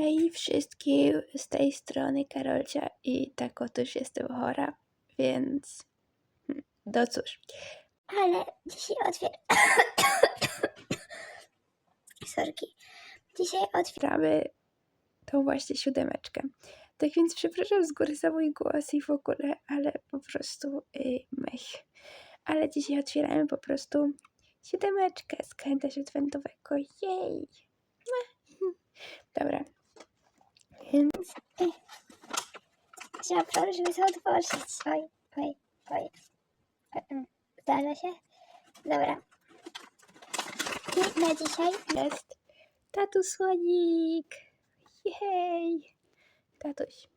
Hej wszystkim, z tej strony Karolcia i tak otóż jestem chora, więc hmm, no cóż. Ale dzisiaj otwier... Sorki. Dzisiaj otwier... Otwieramy tą właśnie siódemeczkę. Tak więc przepraszam z góry za mój głos i w ogóle, ale po prostu yy, mech. Ale dzisiaj otwieramy po prostu siódemeczkę z kalendarza adwentowego. Jej! Dobra. Więc Trzeba problem, żeby to otworzyć. Oj, oj, oj. Em, Zdarza się? Dobra. I na dzisiaj jest tatu słonik. Jej! Tatuś.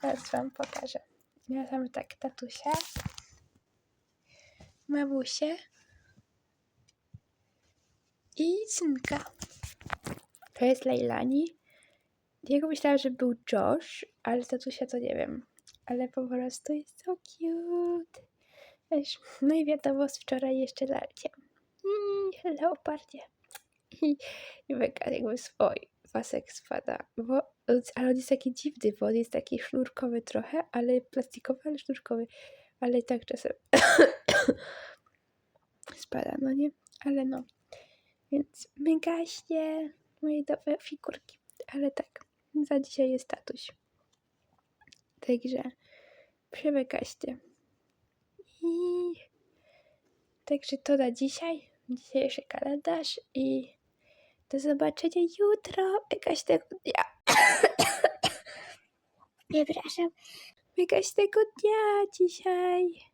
Teraz wam pokażę. Ja tam tak tatusia, mamusię i synka. To jest Leilani. Jego myślałam, że był Josh, ale tatusia to nie wiem. Ale po prostu jest so cute. Wiesz, no i wiadomo, z wczoraj jeszcze lalcie. Mm, leopardzie. I, i mega jakby swój pasek spada. Bo, ale on jest taki dziwny, bo on jest taki sznurkowy trochę, ale plastikowy, ale sznurkowy. Ale i tak czasem spada, no nie? Ale no. Więc mygaśnie moje dobre figurki. Ale tak, za dzisiaj jest tatuś. Także przemykaście. I także to na dzisiaj. Dzisiejszy kalendarz i do zobaczenia jutro. Jakaś tego dnia. Przepraszam. Jakaś tego dnia dzisiaj.